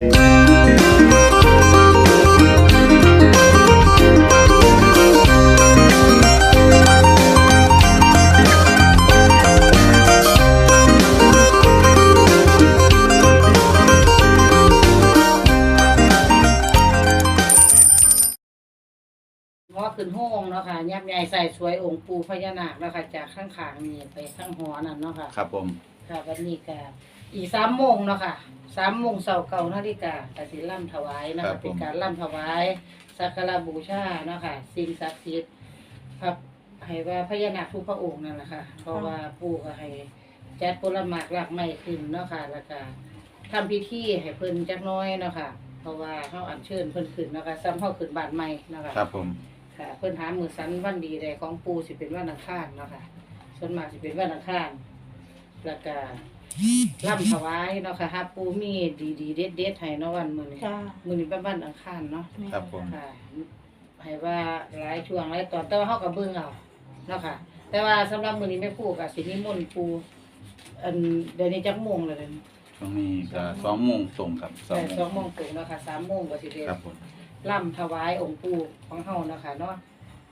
หอขึ้นห้องเนาะค่ะยักษ์ใหญ่ใส่สวยองค์ปู่พญานาคเนาะค่ะจากข้างขางๆนี่ไปข้างหอนั่นเนาะค่ะ ครับผม ค่ะวันนี้ก็ อีกสามโมงเนาะค่ะสามโมงเสาร์เก่านาฬิกาก็สิล่ำถวายเนาะคะเป็นการล่ำถวายสักการะบูชาเนาะค่ะสิ่งศักดิ์สิทธิ์พระให้ว่าพญานาคทุกพระองค์นั่นแหละค่ะ เพราะว่าปู่ก็ให้จัดผลหมากหลักไม้ขึ้นเนาะค่ะแล้วก็ทำพิธีให้เพิ่นจักหน้อยเนาะค่ะ เพราะว่าเขาอัญเชิญเพิ่นขึ้นเนาะคะซ้ำเขาขึ้นบาทใหม่เนาะค่ะ ครับผม ค่ะเพิ่นหามือสันวันดีใดของปูสิเป็นวันอังคารเนาะค่ะส่วนมากสิเป็นวันอังคารแล้วก็ ร่ำถวายเนาะค่ะหาปูมีดีดีๆเด็ดเด็ดๆให้เนาะวันมื้อนี้จ้ามื้อนี้เป็นวันอังคารเนาะครับผม ค่ะให้ว่าหลายช่วงหลายตอนแต่ว่าเฮาก็เบิ่งเอาเนาะค่ะ แต่ว่าสำหรับมื้อนี้แม่ครูก็สินิมนต์ปูอันเดี๋ยวนี้จักโมงแล้วเด้อช่วงนี้ก็สองโมงตรงครับสองแต่โมสองงโมงตรงเนาะค่ะสามโมงก็สิได้ ครับผมล่ำถวายองค์ปู่ของเฮาเนาะค่ะเนาะ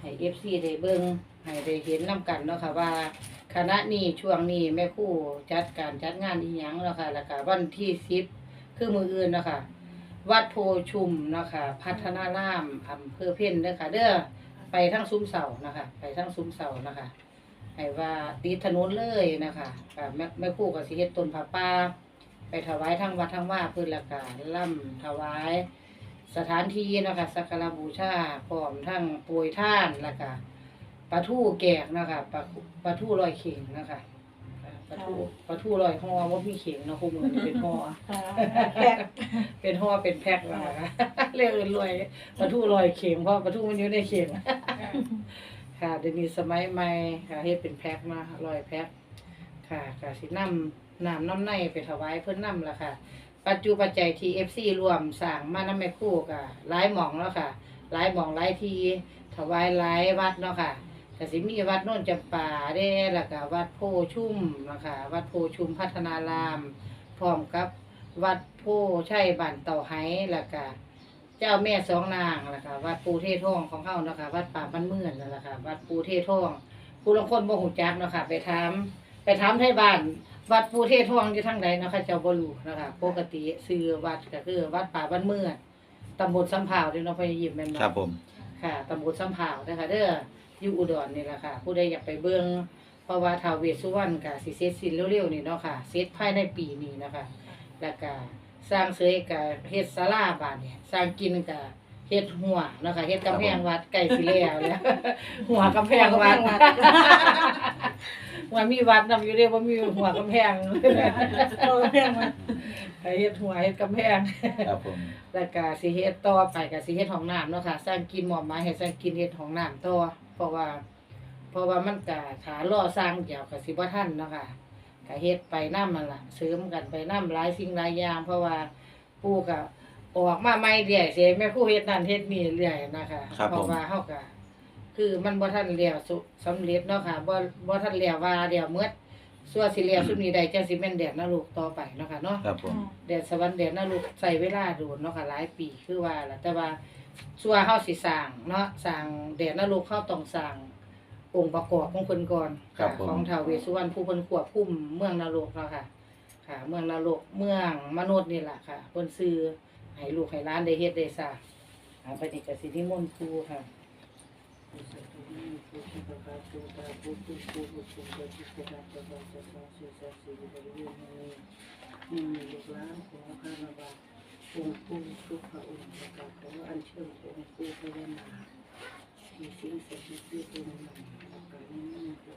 ให้เอฟซีได้เบิ่งให้ได้เห็นนํกันเนาะค่ะว่า คณะนี้ช่วงนี้แม่ครูจัดการจัดงานอีหยังเนาะค่ะแล้วก็วันที่10คือมืออื่นเนาะค่ะวัดโพชุมเนาะค่ะพัฒนารามอำเภอเพ็ญเด้อค่ะ เด้อไปทั้งซุ้มเสานะคะ ไปทั้งซุ้มเสานะคะให้ว่าติดถนนเลยนะคะค่ะแม่แม่ครูก็สิเฮ็ดต้นผ้าป่าไปถวายทั้งวัดทั้งว่าเพิ่นละก็ล่ำถวาย สถานที่เนาะคะสักการะบูชาพร้อมทั้งโปรยท่านแล้วก็ ปลาทูแกกเนาะคะปลาปลาทูลอยเข่งเนาะคะอ่าปลาทูปลาทูลอยห่อว่ามีเข่งเนาะคู่มือนี่เป็นห่อค่ะแพ็คเป็นห่อเป็นแพ็คนะคะเรียกอื่นลอยปลาทูลอยเข่งเพราะปลาทูมันอยู่ในเข่งค่ะเดี๋ยวนี้สมัยใหม่ค่ะเฮ็ดเป็นแพ็คมาลอยแพ็คค่ะค่ะสินำน้ำน้ำในไปถวายเพิ่นนำล่ะค่ะ ปัจจุปัจจัยที่ FC รวมสร้างมานำแม่ครู่ก็หลายหม่องแล้วค่ะหลายหม่องหลายที่ถวายหลายวัดเนาะค่ะ ก็สิมีวัดโน่นจำปาเด้แล้วก็วัดโพชุ่มนะคะวัดโพชุมพัฒนาราม พร้อมกับวัดโพชัยบ้านเต่าไห้แล้วก็เจ้าแม่สองนางแล้วก็วัดปูเทศท่องของเฮานะค่ะวัดป่าบ้านเมื่องนั่นแหละค่ะวัดปูเทศท่องผู้ลงคนบ่ฮู้จักเนาะค่ะไปถามไปถามไทยบ้าน วัดปูเทศท่องอยู่ทางใดเนาะค่ะเจ้าบ่รู้นะคะปกติชื่อวัดก็คือวัดป่าบ้านเมื่องตำบลสำพาวเด้อเนาะพญายิมแม่นบ่ครับผม ค่ะตำบลสำพาวนะคะเด้ออยู่อุดรนี่แหละค่ะ ผู้ใดอยากไปเบิ่งเพราะว่าท้าวเวสสุวรรณก็สิเสร็จสิ้นเร็วๆนี่เนาะค่ะเสร็จภายในปีนี้นะคะแล้วก็สร้างเสยก็เฮ็ดศาลาบาดเนี่ยสร้างกินก็เฮ็ดหัวเนาะค่ะเฮ็ดกำแพงวัดใกล้สิแล้วแล้วหัวกำแพงวัดว่ามีวัดนำอยู่เด้ว่ามีหัวกำแพงเอาแพ็คมา ให้เฮ็ดหัวเฮ็ดกำแพงครับผมแล้วก็สิเฮ็ดต่อไปก็สิเฮ็ดห้องน้ำเนาะค่ะสร้างกินหมอมไม้ให้สร้างกินเฮ็ดห้องน้ำต่อเพราะว่า เพราะว่ามันก็ขารอสร้างเกี่ยวกับสิบ่ทันเนาะค่ะก็เฮ็ดไปนำมันล่ะเสริมกันไปนำหลายสิ่งหลายอย่าง เพราะว่าปู่ก็ออกมาใหม่เรื่อยสิแม่ครูเฮ็ดนั่นเฮ็ดนี่เรื่อยนะคะเพราะว่าเฮาก็คือมันบ่ทันแล้วสุสำเร็จเนาะค่ะบ่บ่ทันแล้วว่าเดี๋ยวหมด ส่วนสิแล้วสุดนี้ได้จังสิแม่นแดดนรกต่อไปเนาะค่ะเนาะครับผม แดดสวรรค์แดดนรกใส่เวลาโดนเนาะค่ะหลายปีคือว่าล่ะแต่ว่าส่วนเฮาสิสร้างเนาะสร้างแดดนรกเฮาต้องสร้างองค์ประกอบของเพิ่นก่อนค่ะของท้าวเวสสุวรรณผู้เพิ่นควบคุมเมืองนรกเนาะค่ะ ค่ะ เมืองนรกเมืองมนุษย์นี่ล่ะค่ะเพิ่นซื้อให้ลูกให้หลานได้เฮ็ดได้สร้างอ่าปฏิกสิทธิมนต์ครูค่ะอื มลูกหลานขอคารวะองค์ปู่ทุกพระองค์ประกาศขออันเชิญองค์ปู่พญานาคที่สิ่งศักดิ์สิทธิ์ที่เป็นนำประการนี้นั่นคือ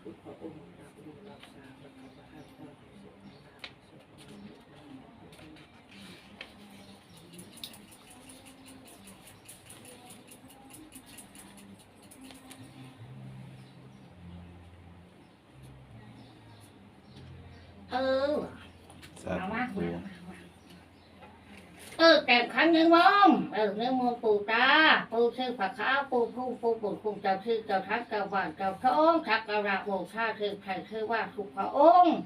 ทุกพระองค์รับรู้รับทราบประกาศให้พ่อให้สุขให้ลาภสุขให้ลูกหลาน เออ สามาธุมามามาเออแต่ครั้งหนึ่งมอมเออเนื้อมอมปูตาปูชื่อผักขาวปูพุ่งปูปุ่นคุงเจ้าชื่อเจ้าทักเจ้าบ้านเจ้าท้องทักกระระโบชาคือใครคือว่าสุภพระองค์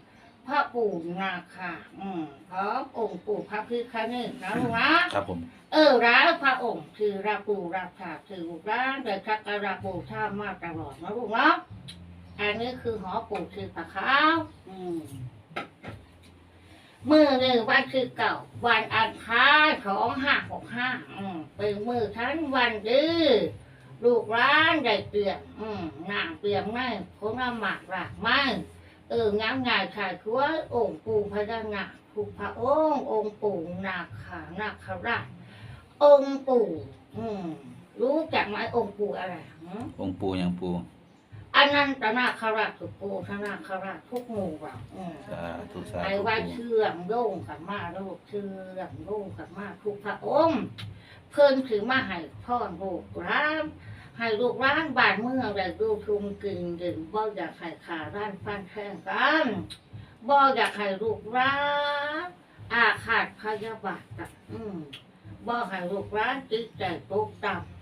พระปู่นาคาอืมพร้อมองค์ปู่พระพิฆเนศนะลูกนะครับผมเออร้านพระองค์คือรักปู่รักษาคือร้านแต่ชักการะปู่ท่ามาตลอดนะลูกเนาะอันนี้คือหอปู่คือปะขาวอืม มือหนึ่งวันคือเก่า วันอังคารสองห้าหกห้าเป็นมือทั้งวันดื้อลูกร้านได้เปลี่ยนอืมงาเปลี่ยนไม่ผลหมากหลากไม่เอองามงายขายคัวองค์ปู่พญานาคูพระองค์องค์ปู่นาคานาคราชองค์ปู่รู้จักไหมองค์ปู่อะไรองค์ปู่ยังปู่ อันนั้นตนาคราชถูกปู่ธนาคราชทุกหมู่เราอืม สาธุสาไอ้ธุว่าปูเชื่อมโยงกันมาโลกเชื่อมโยงกันมาทุกพระองค์ เพิ่นถือมาให้พ่อลูกร้านให้ลูกร้านบ้านเมืองได้ดูทุมกึ่งดึงบ่อยากให้ขาร้านฟันแทงกันบ่อยากให้ลูกร้านอาขาดพยาบาทกันอืมบ่ให้ลูกร้านจิตใจตกต่ำ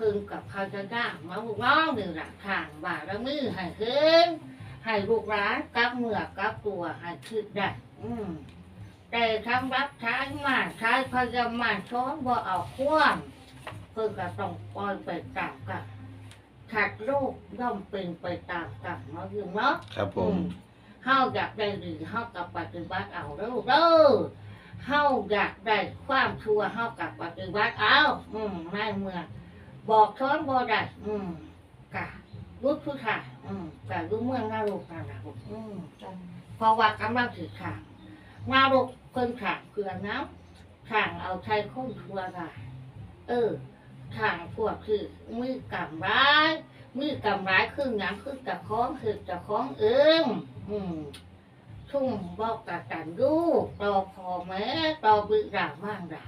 พึงกับพยานาคมาลูกน้องหนึ่งหลักทางบารมีให้ขึ้นให้ลูกร้านกลับเมื่อกลับตัวให้คิดได้ อืมแต่ทำรับใช้มาใช้พยามาช้อนบ่เอาคว่ำเพิ่งก็ต้องปล่อยไปตามกันขัดโลกย่อมเป็นไปตามกันเนาะอยู่เนาะครับผมเฮาอยากได้ดีเฮากับปฏิบัติเอาเด้อเด้อเฮาอยากได้ความชั่วเฮากับปฏิบัติเอา อืมในเมื่อ บอกช้อนบ่ได้อืมกะรุดผู้ชายอืมกะรู้เมืองนาลูกนั่นล่ะลูกอืมเพราะว่ากำลังถือขางมาลกเพิ่นขางเพื่อน้ำขางเอาใช้ค้นทัวได้เออขางพวกคือมือกำร้ายมือกำร้ายคือน้ำคือจะคล้องคือจะคล้องเอิงอืมชุ่มบอกกะกันดูต่อพอแม้ต่อบึกด่าว่างด่า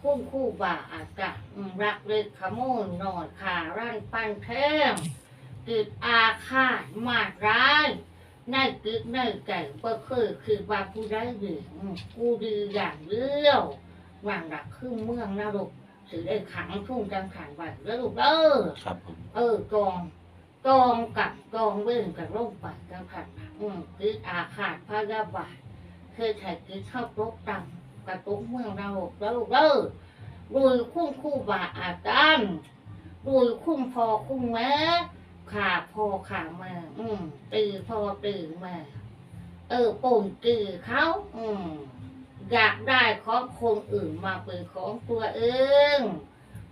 คุ้มคู่บ่าอากาศอืมรักเล็กขโมยหน่อยขาร่างปั้นแท้งติดอาฆาตมาดร้ายในตึกในใจก็คือคือว่าผู้ได้ดีอืมกูดีอย่างเดียววางหลักขึ้นเมืองนรกถือได้ขังทุ่งจังขังไว้แล้วลูกเออครับผมเออกองกองกับกองเว้นกับร่มไปจังขันอืมตึกอาขาดพยาบาทเคยถ่ายตึกเข้าตกต่ำก ระตุกเมืองนรกแล้วลูกเออรุยคุ้มคู่บาอาจารย์รุยคุ้มพอคุ้มแม่ขาพ่อขาแม่อืมตีพ่อตีแม่เออปุ่มตีเขา อืมอยากได้ของคนอื่นมาเป็นของตัวเอง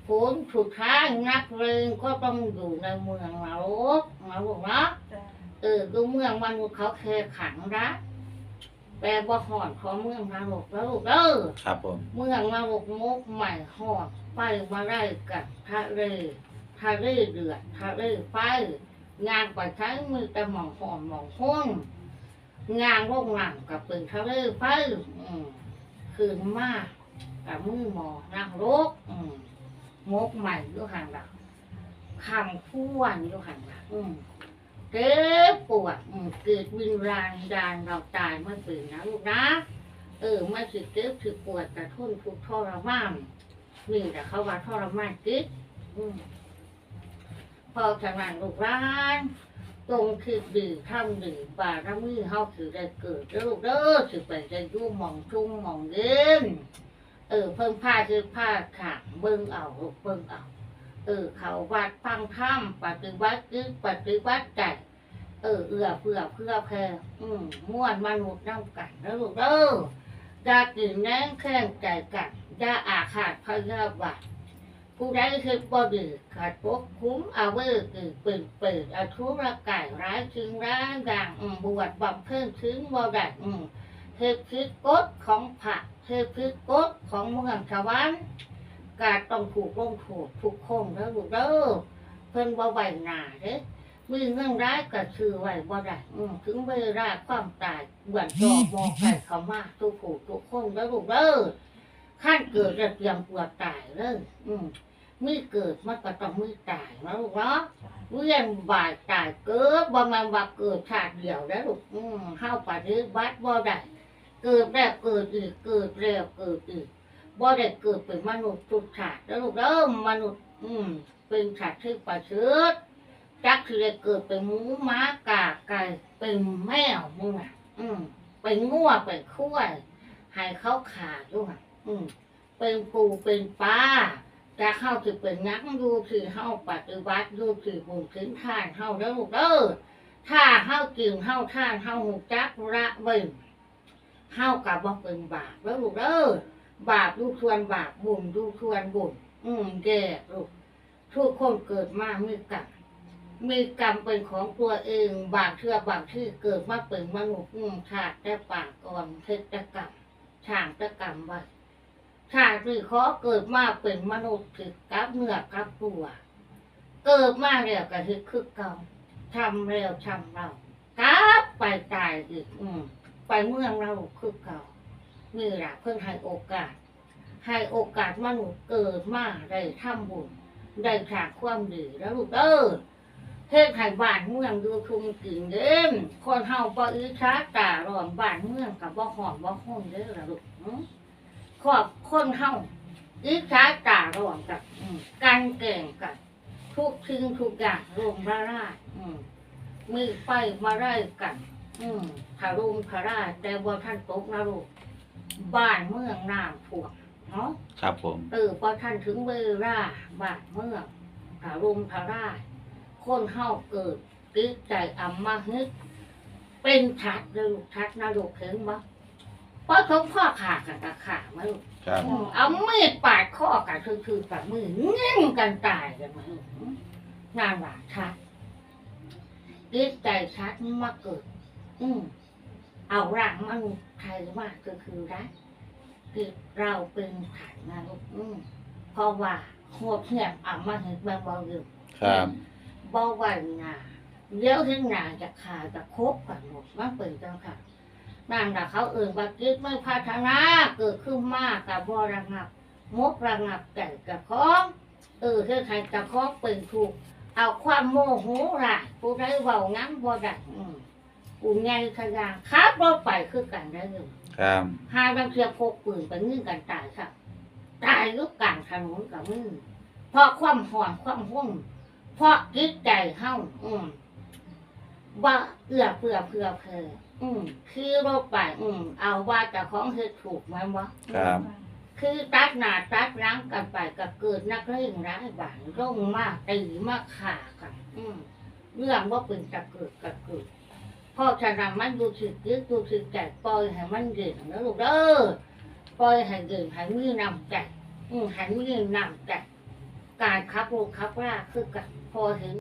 ผลสุดท้ายนักเลงก็ต้องอยู่ในเมืองนรกนะลูกนะเออดูเมืองมนุษย์เขาเคยขังรัก แต่บ่หอนของเมืองนรกแล้วลูกเด้อครับผมเมืองนรกมุกใหม่หอดไปมาได้กับทะเลทะเลเดือดทะเลไฟงานไปใช้มือแต่หมองหอมหมองห้องงานโรงหนังกับเป็นทะเลไฟอืมคืนมากกับมือหมอนั่งรกอืมมกใหม่อยู่ห่างหลังคำพูวันอยู่ห่างหลังอืม เจ็บปวดอืมเกิดวิญญาณดานเราตายเมื่อปีนนะลูกนะ เออไม่สิเจ็บสิปวดกระทุนทุกข์ทรมานนี่แต่เขาว่าทรมานจิตอืมพอฉะนั้นลูกร้านตรงคือดีทำดีบารมีเฮาคือได้เกิดล้วลูกเด้อสิไปจะอยู่หมองชุ่มหมองเย็นเออเพิ่งผ้าคือผ้าขาดเบิ่งเอาลูกเบิ่งเอา เออ เขาวัดฟังธรรมปฏิบัติคือปฏิบัติใจเออเอื้อเพื่อเพื่อแพ่อืมม่วนมนุษย์น้ำกันแล้วลูกเออย่ากินแน่งแข้งใจกันอย่าอาขาดพยาบาทผู้ใดคือบ่ดีขาดปกคุ้มเอาเวอร์คือเปิดเปิดอาทุระกายร้ายจึงร้ายอย่างบวชบำเพ็ญถึงบ่ได้อืมเทพคือกฎของพระเทพคือกฎของเมืองชวรรค์ การต้องถูกลงโทษทุกคนแล้วลูกเด้อเพิ่นบ่ไหวหน้าเด้มีเรื่องร้ายก็คือไว้บ่ได้อืมถึงเวลาความตายเหมือนจอบมองใครเขามาทุกผู้ทุกคนแล้วลูกเด้อขั้นเกิดจะเตรียมตัวตายเลยอืมมีเกิดมันก็ต้องมีตายนะลูกเนาะเวียนบ่ายตายเกิดบ่แมันว่าเกิดชาติเดียวแล้วลูกอืมเฮาปฏิบัติบ่ได้เกิดแล้วเกิดอีกเกิดแล้วเกิดอีก บ่ได้เกิดเป็นมนุษย์ทุกชาติแล้วลูกเด้อมนุษย์ อืม เป็นชาติที่ประเสริฐจักคือได้เกิดเป็นหมูหม้ากาไก่เป็นแมวมึงอะ อืม เป็นงัวเป็นคุ้ยให้เขาขาดด้วยอืม เป็นปูเป็นปลาแต่เข้าคือเป็นนักดูคือเข้าปฏิบัติดูคือบุญถึงทานเข้าแล้วลูกเด้อถ้าเข้ากินเข้าทานเข้าหูจักระเบิ่งเข้ากับว่เป็นบาปแล้วลูกเด้อ บาปดูชวนบาปบุญดูชวนบุญอืมแก่ลูกทุกคนเกิดมามีกรรมมีกรรมเป็นของตัวเอง บางเชื่อบางที่เกิดมาเป็นมนุษย์อืมชาติแต่ปางก่อนเทศกรรมช่างตะกรรมไว้ชาติที่ขอเกิดมาเป็นมนุษย์ถึกกับเนื้อกับตัวเกิดมาแล้วก็คือคือเก่าทำแล้วทำเรากลับไปตายอีก อืมไปเมืองเราคือเก่า นี่แหละเพิ่งให้โอกาส ให้โอกาสมนุษย์เกิดมาได้ทำบุญ ได้สร้างความดีแล้วลูกเด้อเทศให้บ้านเมืองดูคุมกินเด่นคนเฮาบ่อิจฉาตาร้อนบ้านเมืองกับบ่หอมบ่ห้องเด้อล่ะลูกอืมขอบคนเฮาอิจฉาตาระหว่างกับอืมการเก่งกับทุกทิ้งทุกอย่างรวมระราชอืมมีไปมาไล่กัน อืมพารุมพาราชแต่ว่าท่านตกนรก บ้านเมืองน้ำท่วมเนาะครับผม เออพอท่านถึงเวลาบ้านเมืองพารุมพาราชคนเฮาเกิดติดใจอำมาฮึกเป็นทัดเลยลูกทัดนรกเห็นบ่เพราะทุกพ่อขาดกันกับขามาลูกครับอืมเอามีดปาดคอกันคือคือกับมือเงี้ยงกันตายกันมาลูกงานหวานชัดยึดใจชัดนี่มาเกิด อืม เอาร่างมนุษย์ไทยมากก็คือได้คือเราเป็นขันนะลูกอืมเพราะว่าโหดเหี้ยมอ่ำมาเห็นแบบเบาอยู่ครับเบาไหวงาเดี๋ยวถึงหนาจะขาดจะครบกันหมดมันเป็นจังค่ะนั่นแหละเขาเอื่นว่าจิตไม่พัฒนาเกิดขึ้นมากกับบระงับมกระงับใจกับของเออคือใครกับของเป็นถูกข์เอาความโมโหร้ายผู้ใดเว้างั้นบ่ได้อืม กูไงขยางขับรถไปคือกันได้เลยครับหาบางเทียพกปืนไปยิงกันตายค่ะตายอยุกกลางถนนกับมึงเพราะความหอนความห่วงเพราะจิตใจเฮาอืมว่าเอื้อเพื่อเพื่อเพออืมคือรถไปอืมเอาว่าเจะของเฮ็ดถูกไหมวะครับคือตัดหนาตัดล้างกันไปก็เกิดนักเล่นร้ายบานร่งมากตีมากขากัน อืมเรื่องว่าเป็นตะเกิดกะเกิดเพราะฉะนั้นมันดูสึกยึดดูสึกใจปล่อยให้มันเด่นแล้วลูกเด้อปล่อยให้เด่นให้มือนำใจอืมให้มือนำใจการขับรถขับว่าคือกับพอเห็น